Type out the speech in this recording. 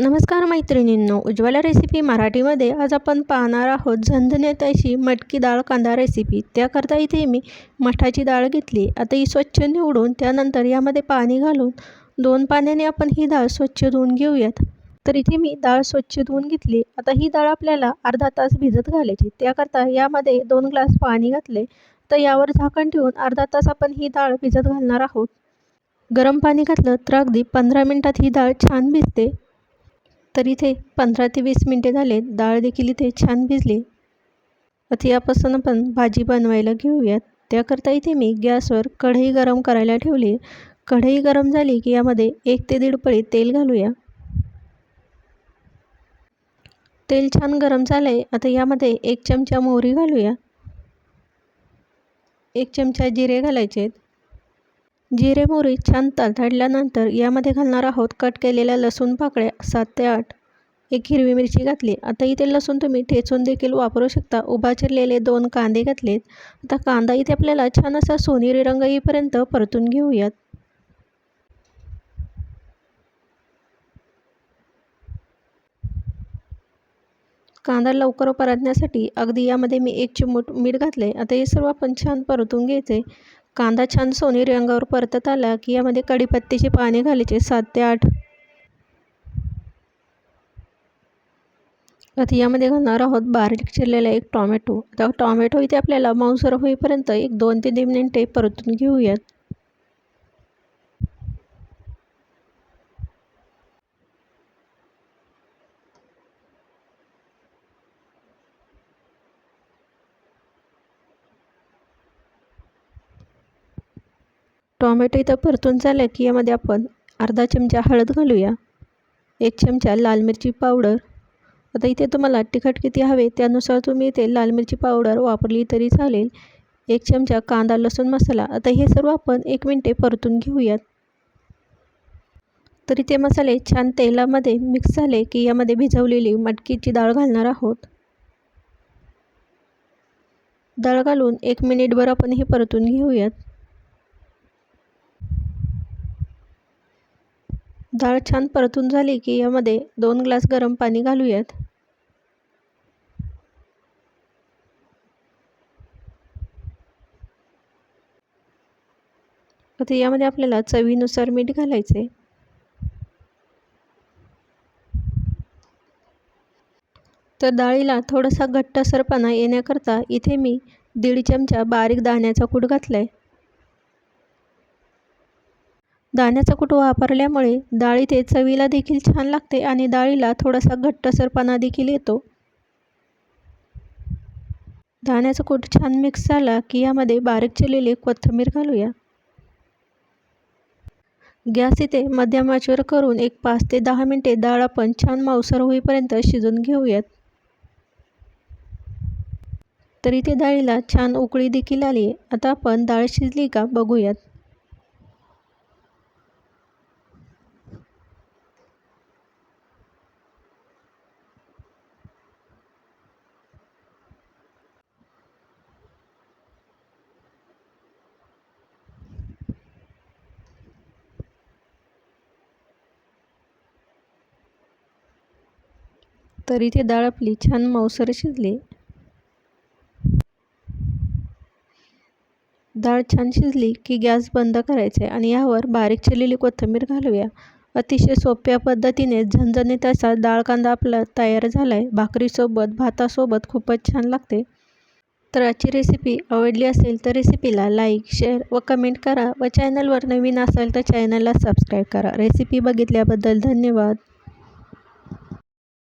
नमस्कार मैत्रिणींनो उज्ज्वला रेसिपी मराठीमध्ये आज आपण पाहणार आहोत झणझणीत अशी मटकी डाळ कांदा रेसिपी त्याकरता इथे मी मठाची डाळ घेतली. आता ही स्वच्छ निवडून त्यानंतर यामध्ये पाणी घालून दोन पाण्याने आपण ही डाळ स्वच्छ धुवून घेऊयात. तर इथे मी डाळ स्वच्छ धुवून घेतली. आता ही डाळ आपल्याला अर्धा तास भिजत घालायची. त्याकरता यामध्ये दोन ग्लास पाणी घातले. तर यावर झाकण ठेवून अर्धा तास आपण ही डाळ भिजत घालणार आहोत. गरम पाणी घातलं तर अगदी पंधरा मिनटात ही डाळ छान भिजते. तर इथे पंधरा ते वीस मिनटे झाले डाळ देखील इथे छान भिजली. आता यापासून आपण भाजी बनवायला घेऊयात. त्याकरता इथे मी गॅसवर कढई गरम करायला ठेवली कढई गरम झाली की यामध्ये एक ते दीड पळी तेल घालूया. तेल छान गरम झालं आहे आता यामध्ये एक चमचा मोहरी घालूया. एक चमचा जिरे घालायचे आहेत. जिरे मोहरी छान तडतडल्यानंतर यामध्ये घालणार आहोत कट केलेल्या लसूण पाकळ्या सात ते आठ. एक हिरवी मिरची घातली. आता इथे लसूण तुम्ही ठेचून देखील वापरू शकता. उभा चिरलेले दोन कांदे घातलेत. आता कांदा इथे आपल्याला छान असा सोनेरी रंग येईपर्यंत परतून घेऊयात. कांदा लवकर परतण्यासाठी अगदी यामध्ये मी एक चिमूट मीठ घातले आता हे सर्व आपण छान परतून घ्यायचे कांदा छान सोनेरी रंगावर परतत आला की यामध्ये कढीपत्त्याची पाने घालायचे सात ते आठ. आता यामध्ये घालणार आहोत बारीक चिरलेला एक टॉमॅटो. आता टॉमॅटो इथे आपल्याला मांसर होईपर्यंत एक दोन ते तीन मिनिटे परतून घेऊयात. टॉमॅटो इथं परतून झालं की यामध्ये आपण अर्धा चमचा हळद घालूया एक चमचा लाल मिरची पावडर. आता इथे तुम्हाला तिखट किती हवे त्यानुसार तुम्ही इथे लाल मिरची पावडर वापरली तरी चालेल. एक चमचा कांदा लसूण मसाला. आता हे सर्व आपण एक मिनटे परतून घेऊयात. तरी ते मसाले छान तेलामध्ये मिक्स झाले की यामध्ये भिजवलेली मटकीची डाळ घालणार आहोत. डाळ घालून एक मिनिटभर आपण हे परतून घेऊयात. डाळ छान परतून झाली की यामध्ये दोन ग्लास गरम पाणी घालूयात. आता यामध्ये आपल्याला चवीनुसार मीठ घालायचे तर डाळीला थोडासा घट्टसरपणा येण्याकरता इथे मी दीड चमचा बारीक दाण्याचा कूट घातला आहे दाण्याचा कूट वापरल्यामुळे डाळी ते चवीला देखील छान लागते आणि डाळीला थोडासा घट्टसरपणा देखील येतो. दाण्याचा कूट छान मिक्स झाला की यामध्ये बारीक चिरलेली कोथिंबीर घालूया. गॅस इथे मध्यम आचेवर करून एक पाच ते दहा मिनटे डाळ आपण छान मांसर होईपर्यंत शिजून घेऊयात. तर इथे डाळीला छान उकळी देखील आली आता आपण डाळ शिजली का बघूयात. तर इथे डाळ आपली छान मऊसर शिजली. डाळ छान शिजली की गॅस बंद करायचे आणि यावर बारीक चिरलेली कोथिंबीर घालूया. अतिशय सोप्या पद्धतीने झणझणीत असा डाळ कांदा आपला तयार झाला आहे भाकरीसोबत भातासोबत खूपच छान लागते. तर आजची रेसिपी आवडली असेल तर रेसिपीला लाईक शेअर व कमेंट करा व चॅनलवर नवीन असेल तर चॅनलला सबस्क्राईब करा. रेसिपी बघितल्याबद्दल धन्यवाद.